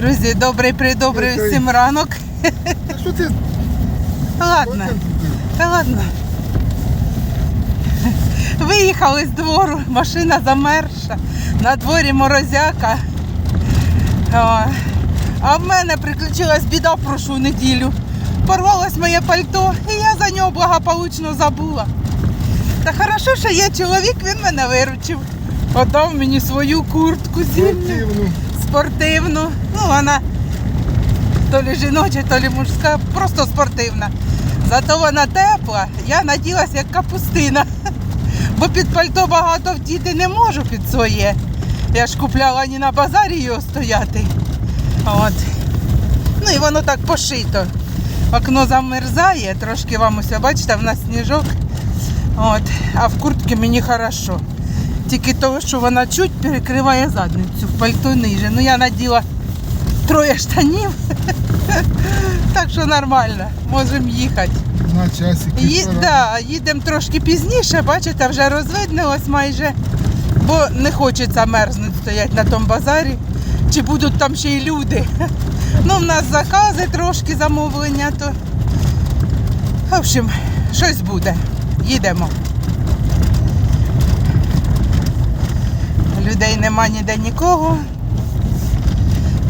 Друзі, добрий придобрий всім ранок. А що ти? Ладно, та ладно. Виїхали з двору, машина замерша, на дворі морозяка. А в мене приключилась біда в прошлу неділю. Порвалось моє пальто, і я за нього благополучно забула. Та хорошо, що є чоловік, він мене виручив. Отдав мені свою куртку зимню Спортивну. Ну, вона то лі жіноча, то лі мужська, просто спортивна. Зато вона тепла, я наділася як капустина. Бо під пальто багато вдіти не можу під своє. Я ж купляла не на базарі його стояти. От. Ну і воно так пошито. Окно замерзає, трошки вам усе, бачите, в нас сніжок. От. А в куртці мені хорошо. Тільки того, що вона чуть перекриває задницю в пальто ниже. Ну я наділа троє штанів. Так що нормально, можемо їхати. На часики. Ї, да, їдемо трошки пізніше, бачите, вже розвиднилось майже, бо не хочеться мерзнути стоять на тому базарі. Чи будуть там ще й люди. Ну, в нас закази трошки замовлення, то. В общем, щось буде. Їдемо. Людей нема ніде нікого.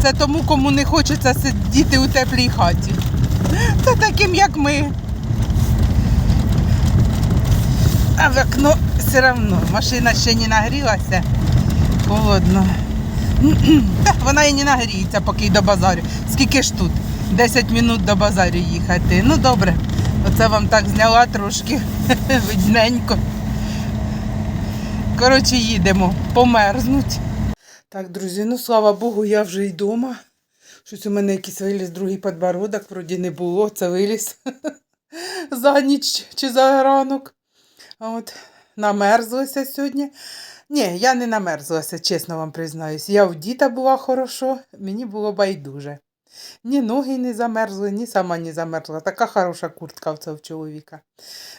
Це тому, кому не хочеться сидіти у теплій хаті. Це таким, як ми. А в окно все одно. Машина ще не нагрілася. Холодно. Вона і не нагріється, поки й до базарю. Скільки ж тут? 10 минут до базарю їхати. Ну добре. Оце вам так зняла трошки видненько. Коротше, їдемо, померзнуть. Так, друзі, ну слава Богу, я вже й вдома. Щось у мене якийсь виліз другий подбородок, вроді не було, це виліз за ніч чи за ранок. А От, намерзлася сьогодні. Ні, я не намерзлася, чесно вам признаюсь. Я в діта була хорошо, мені було байдуже. Ні ноги не замерзли, ні сама не замерзла. Така хороша куртка в цього чоловіка.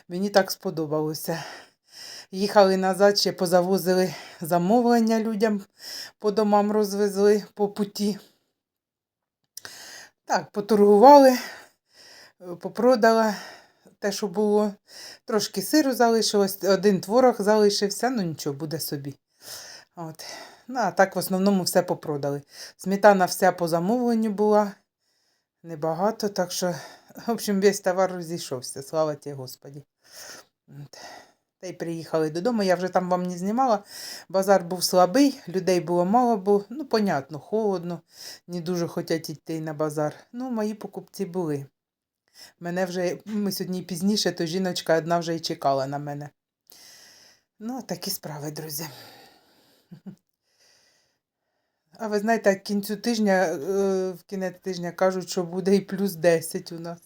Мені так сподобалося. Їхали назад, ще позавозили замовлення людям, по домам розвезли по путі. Так, поторгували, попродала те, що було. Трошки сиру залишилось, один творог залишився, ну нічого, буде собі. От. Ну, а так в основному все попродали. Сметана вся по замовленню була. Небагато, так що, в общем, весь товар розійшовся, слава ті Господі. От. Та й приїхали додому. Я вже там вам не знімала. Базар був слабий, людей було мало, бо, ну, понятно, холодно, не дуже хочуть йти на базар. Ну, мої покупці були. Мене вже, ми сьогодні пізніше, то жіночка одна вже й чекала на мене. Ну, такі справи, друзі. А ви знаєте, к кінцю тижня, е, в кінець тижня кажуть, що буде і плюс 10 у нас.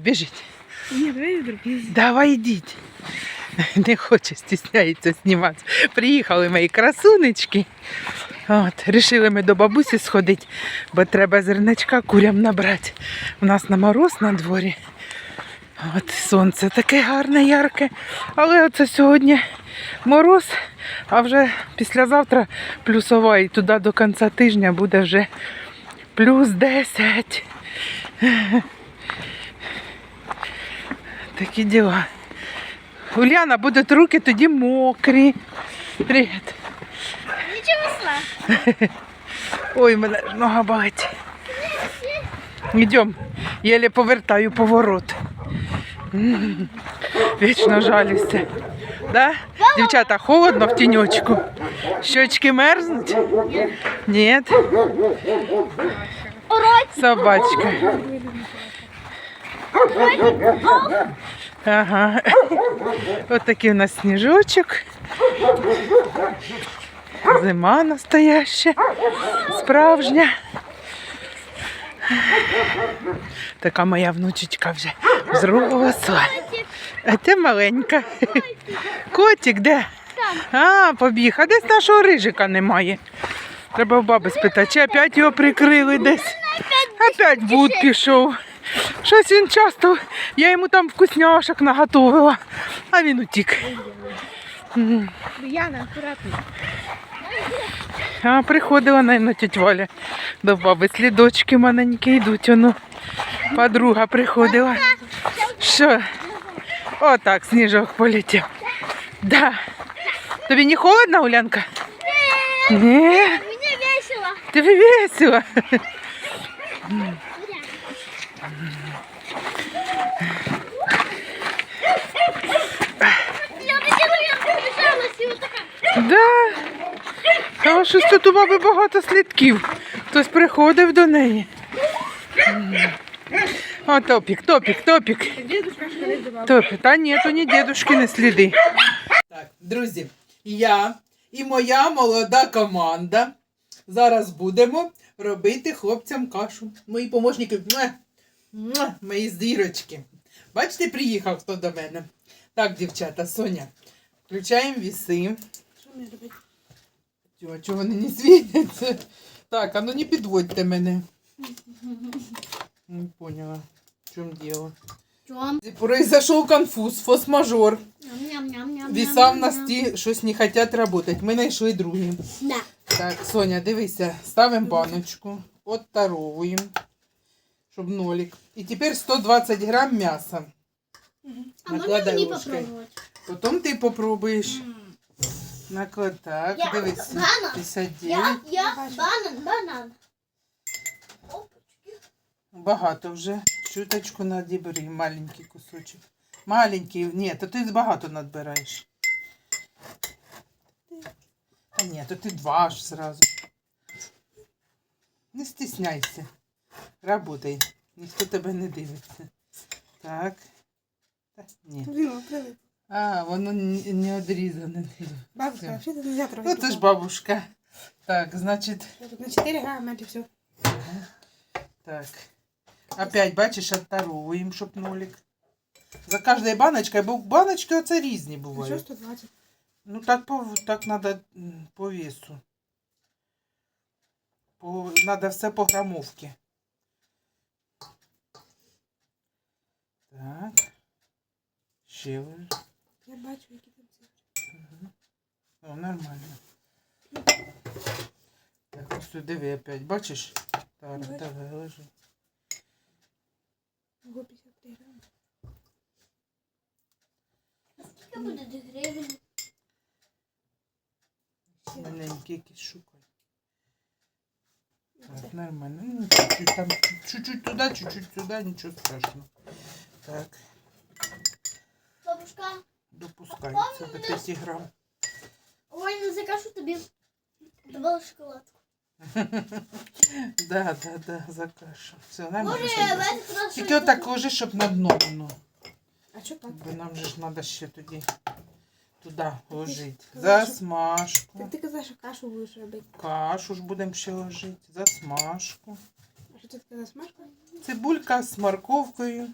Біжіть. Ні, давай вдруг. Давай йдіть. Не хоче, стісняється знімати. Приїхали мої красунечки. От, рішили ми до бабусі сходити, бо треба зерничка курям набрати. У нас на мороз на дворі. От сонце таке гарне, ярке. Але оце сьогодні мороз, а вже післязавтра плюсова і туди до кінця тижня буде вже плюс 10. Такі діла. Уляна, будуть руки тоді мокрі. Привіт. Нічого страшного. Ой, мене нога болить. Йдемо. Єлі повертаю поворот. Вічно жалюся. Да? Дівчата, холодно в тіньочку. Щочки мерзнуть? Ні. Собачка. Ага. Ось такий у нас сніжочок. Зима настояща, справжня. Така моя внучечка вже зросла. А ти маленька. Котик де? А, побіг. А десь нашого рижика немає. Треба в баби спитати, чи опять його прикрили десь. Опять в бут пішов. Щось він часто, я йому там вкусняшок наготовила, а він утік. Яна, акуратно. А, приходила, наверное, тетя Валя до баби. Слідочки маленькі йдуть. Воно. Подруга приходила. Що? Отак сніжок полетів. Да. Тобі не холодно, Улянка? Ні. Мне весело. Тобі весело. Я видела, я побежалась и вот такая. Да. Та щось тут у баби багато слідків. Хтось приходив до неї. О, топік, топік, топік. Топік. Та ні, то ні дідушки не сліди. Так, друзі, я і моя молода команда зараз будемо робити хлопцям кашу. Мої помощники, мої зірочки. Бачите, приїхав хто до мене. Так, дівчата, Соня, включаємо віси. Что робити? Чого, чого вони не світяться? Так, а ну не підводьте мене. Не поняла, в чому діло. Чем? Произошел конфуз, фос-мажор. Ням-ням-ням-ням. В нас ті щось не хочуть працювати. Ми знайшли другі. Да. Так, Соня, дивися, ставимо баночку, оттаровуємо, щоб нолик. І тепер 120 грам м'яса. А Накладай мне ложкой. Потім ти попробуєш. Наклад, так, Я дивися. банан. 59. Я, я, банан, банан. Опачки. Багато вже. Чуточку надібери, маленький кусочок. Маленький, ні, то ти багато надбираєш. А ні, то ти два аж зразу. Не стісняйся. Работай. Ніхто тебе не дивиться. Так. Та, ні. А, воно не не одрізане. Бабушка, Всё. вообще-то нельзя трогать. Ну, це ж бабушка. Так, значить, Тут на 4 грамма это все. Так. Опять, бачиш, оттаровуємо, щоб нолик. За кожною баночкою, бо баночки оце різні Еще бувають. 120. Ну так по так надо м, по весу. По, надо все по грамовці. Так. Ще ви- бачу, які там цифри. О, нормально. Так, ось тут диви опять, бачиш? Так, Бачу. давай, лежи. Ого, 53 грамма. Сколько будет гривен? Маленький якийсь шукай. Так, нормально. Ну, чуть-чуть там, чуть-чуть туда, чуть-чуть сюда, ничего страшного. Так, Бабушка, допускається до 5 грам. ой, не закажу тобі. Давала шоколадку. Да, да, да, закашу. Все. Може, этот раз Тільки щось отак ложи, щоб на дно воно. А что так? Бо нам же ж треба ще тоді туди ложити. що- Засмажку. Так ти казав, що кашу будеш робити. Кашу ж будемо ще ложити. Засмажку. А що ти сказав, смажка? Цибулька з морковкою.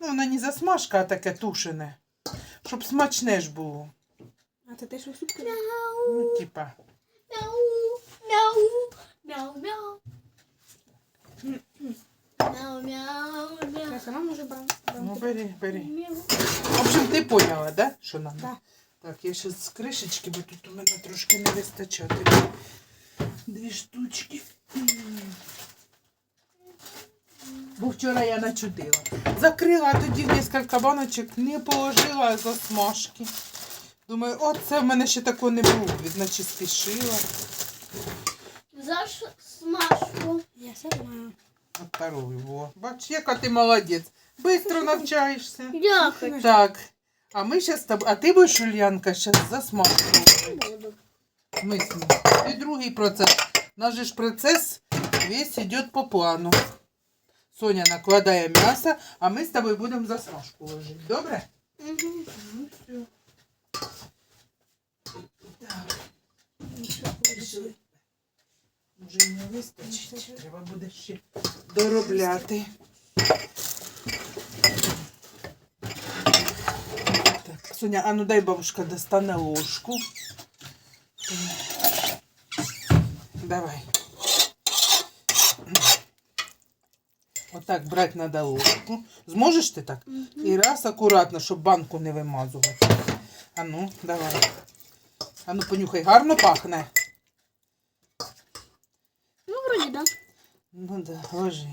Ну, вона не засмажка, а таке тушене. Щоб смачне ж було. А це те, що в суп? Ну, типа. Мяу, мяу, мяу, мяу. Мяу, мяу, Я мяу. сама можу брати. Ну, бери, бери. В общем, ти поняла, да? Що нам? Да. Так, я зараз з кришечки, бо тут у мене трошки не вистачати. Дві штучки. Бо вчора я начудила. Закрила, а тоді в кілька баночок не положила а засмажки. Думаю, о, це в мене ще такого не було. Значить, спішила. За смажку. Я сама. От второй, во. Бач, яка ти молодець. Бистро навчаєшся. Дякую. Так. А ми зараз з тобою. А ти будеш, Ульянка, зараз засмажку. Буду. В смысле? І другий процес. Наш же ж процес весь йде по плану. Соня накладає м'ясо, а ми з тобою будемо засмажку ложити. Добре? Ну все. Може не вистачить. Треба буде ще доробляти. Так, Соня, а ну дай бабушка достане ложку. Давай. Отак брати треба ложку. Зможеш ти так? І раз акуратно, щоб банку не вимазувати. А ну, давай. А ну, понюхай, гарно пахне. да? Ну да, ложи.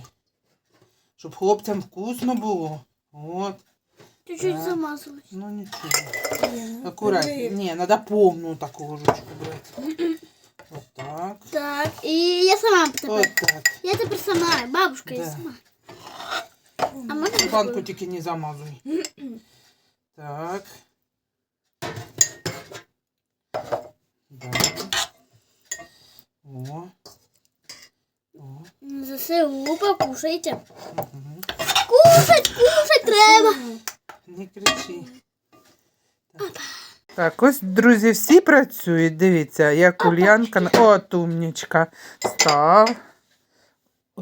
Щоб хлопцям вкусно було. От. Чуть-чуть Так. замазалась. Ну нічого. Ні, ну, Аккуратно. Не, надо повну таку ложечку брати. Вот так. Так, і я сама тепер. Вот так. Я тепер сама, бабушка, я сама. А можна Банку тільки не замазуй. Так. Да. О. О. ЗСУ, покушайте. Угу. Кушать, кушать треба. Не кричи. Так. Так, ось, друзі, всі працюють. Дивіться, як Ульянка. От умнічка. Став.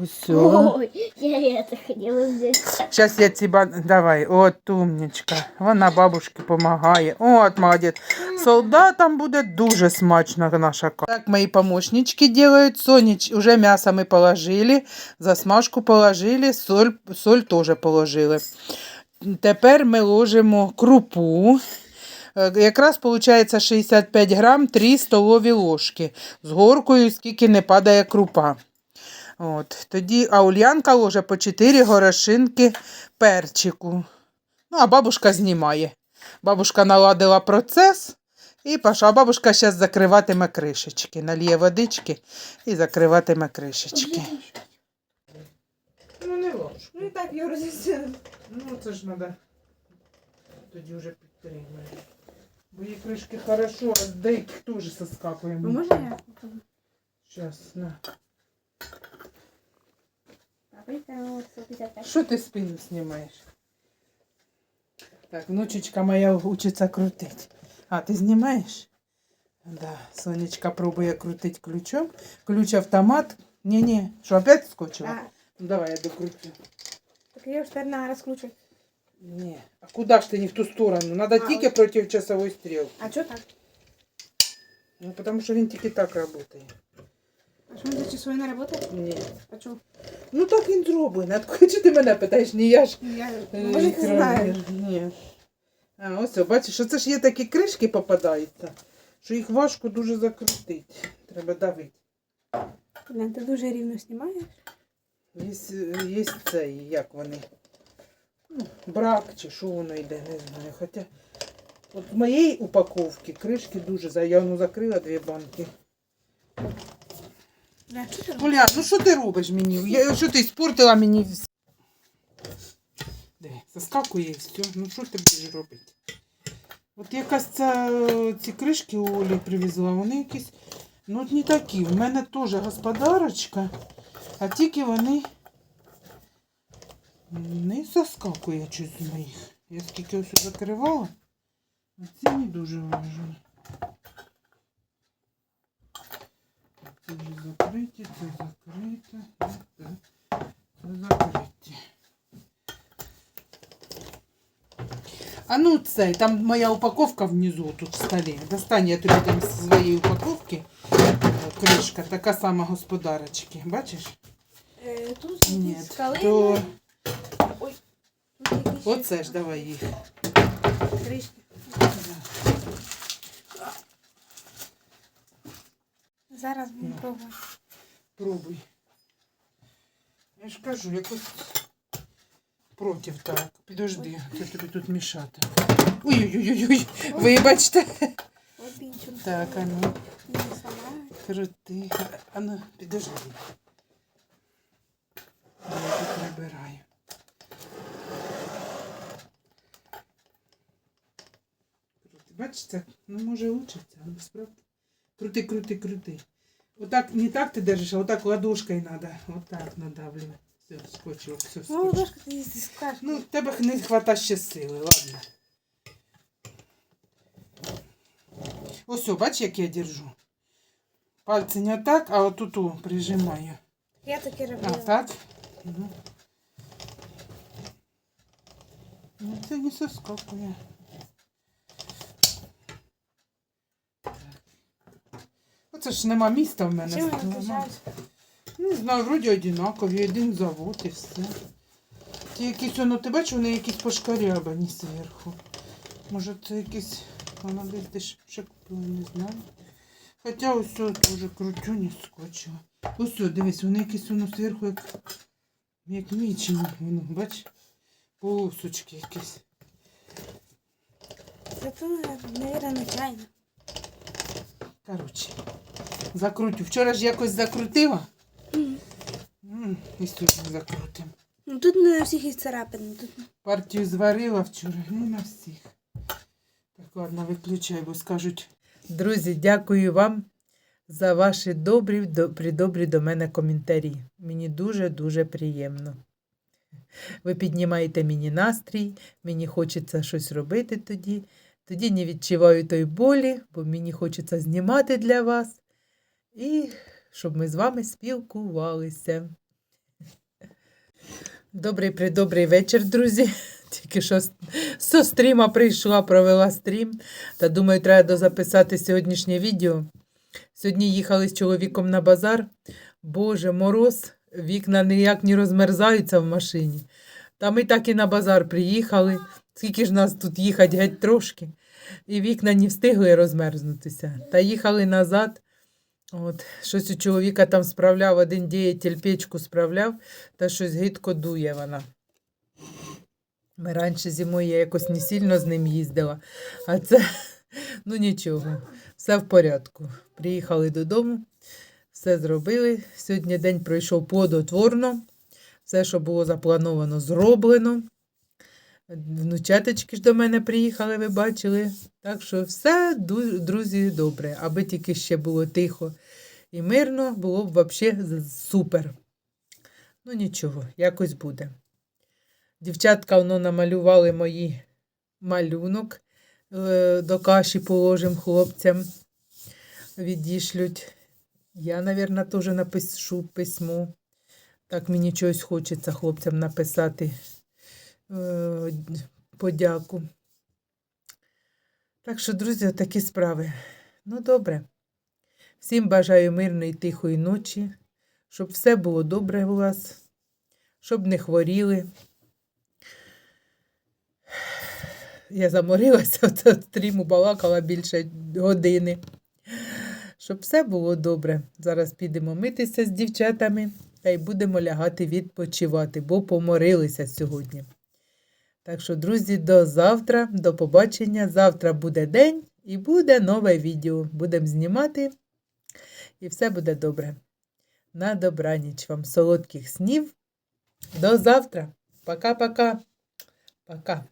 Ось. Ой, я это хотела взять. Зараз я ці бан... Давай, от умнічка. Вона бабушці допомагає. От, молодець. Солдатам буде дуже смачно наша каша. Так, мої помощнички делают. Соніч, уже м'ясо ми положили, засмажку положили, соль, соль теж положили. Тепер ми ложимо крупу. Якраз виходить 65 грам 3 столові ложки. З горкою, скільки не падає крупа. От. Тоді, а Ульянка ложе по 4 горошинки перчику. Ну, а бабушка знімає. Бабушка наладила процес і пішла. А бабушка зараз закриватиме кришечки. Наліє водички і закриватиме кришечки. Ну, не ложку. Ну і так, я розійшла. Ну, це ж треба. Тоді вже підтримує. Бо її кришки хорошо, а деяких теж соскакуємо. Ну можна я? Зараз, на. Паприка, ну, 155. Що ти спину знімаєш? Так, внучечка моя учиться крутити. А, ти знімаєш? Да, Сонечка пробує крутити ключом. Ключ автомат. Ні-ні, що опять скочила? А, Ну, давай я докручу. так я ж тепер на розкручу. Ні. А куди ж ти не в ту сторону? Надо А, тільки проти часової стрілки. А чого так? Ну, тому що він тільки так працює. А що він за часовий не працює? Ні. А чого? Ну так він зроблений. А Чи ти мене питаєш? Ні, я ж. Я, може, ти знаєш. Ні. А, ось, бачиш, що це ж є такі кришки попадаються, що їх важко дуже закрутити. Треба давити. Блін, ти дуже рівно знімаєш. Є, є цей, як вони. Ну, брак чи що воно йде, не знаю. Хоча от в моєї упаковки кришки дуже за- я ну, закрила дві банки. Бля, що ти робиш? Оля, ну що ти робиш мені? Я, що ти спортила мені? Заскакує і все. Ну що ти будеш робити? От якась ця, ці кришки у Олі привезла, вони якісь, ну от не такі. В мене теж господарочка, а тільки вони не заскакує щось з моїх. Я скільки ось закривала, а ці не дуже важливі. Це вже закриті, це закрите, це, це закриті. А ну цей, там моя упаковка внизу тут в столі. Достань я тобі там з своєї упаковки. Кришка, така сама господарочки. Бачиш? Е, Тут Ні. То Ой. Тут ще оце ж давай їх. кришки. Зараз будемо пробувати. Пробуй. Я ж кажу, якось проти так. Підожди, це тобі тут мішати. Ой-ой-ой, вибачте. От бінчу. Так, а ну, крути. А ну, підожди. Я тут прибираю. Бачите, ну може учиться, але справді. Крути, крути, крути. Отак, не так ти держиш, а отак ладошкою треба. Отак надавлювати. Все, скочило, все, Ну, скочило. ладошка ти їсти скажеш. Ну, тебе не вистачає ще сили, ладно. Ось, о, бач, як я держу. Пальці не так, а отут о, прижимаю. Я таке А, робила. так? Ну. Ну, це не соскакує. Оце ж нема міста в мене. Чим вони. Не знаю, вроді одинакові, один завод і все. Ті якісь, ну ти бачиш, вони якісь пошкарябані зверху. Може це якісь, вона десь дешевше купила, не знаю. Хоча ось цього теж крутю, не скочила. Ось, дивись, воно якесь воно зверху, як, як мічено, воно, бач? Полосочки якісь. Це то, мабуть, нечайно. Коротше, закрутю. Вчора ж якось закрутила. М, І сьогодні закрутимо. Ну тут не на всіх і царапини. Тут Партію зварила вчора, не на всіх. Так, ладно, виключай, бо скажуть. Друзі, дякую вам за ваші добрі, добрі, добрі до мене коментарі. Мені дуже-дуже приємно. Ви піднімаєте мені настрій, мені хочеться щось робити тоді. Тоді не відчуваю той болі, бо мені хочеться знімати для вас. І щоб ми з вами спілкувалися. Добрий придобрий вечір, друзі. Тільки що зі стріма прийшла, провела стрім. Та думаю, треба дозаписати сьогоднішнє відео. Сьогодні їхали з чоловіком на базар. Боже, мороз, вікна ніяк не розмерзаються в машині. Та ми так і на базар приїхали. Скільки ж нас тут їхати геть трошки. І вікна не встигли розмерзнутися. Та їхали назад. От, щось у чоловіка там справляв, один діятель печку справляв, та щось гидко дує вона. Ми раніше зимою я якось не сильно з ним їздила, а це, ну нічого, все в порядку. Приїхали додому, все зробили. Сьогодні день пройшов плодотворно. Все, що було заплановано, зроблено. Внучаточки ж до мене приїхали, ви бачили. Так що все, друзі, добре. Аби тільки ще було тихо і мирно, було б взагалі супер. Ну нічого, якось буде. Дівчатка воно намалювали мої малюнок. е, До каші положим хлопцям. Відішлють. Я, мабуть, теж напишу письмо. Так мені чогось хочеться хлопцям написати подяку. Так що, друзі, такі справи. Ну, добре. Всім бажаю мирної тихої ночі, щоб все було добре у вас, щоб не хворіли. Я заморилася в стріму, балакала більше години. Щоб все було добре. Зараз підемо митися з дівчатами та й будемо лягати відпочивати, бо поморилися сьогодні. Так що, друзі, до завтра, до побачення. Завтра буде день і буде нове відео. Будемо знімати, і все буде добре. На добраніч вам солодких снів. До завтра. Пока-пока. Пока.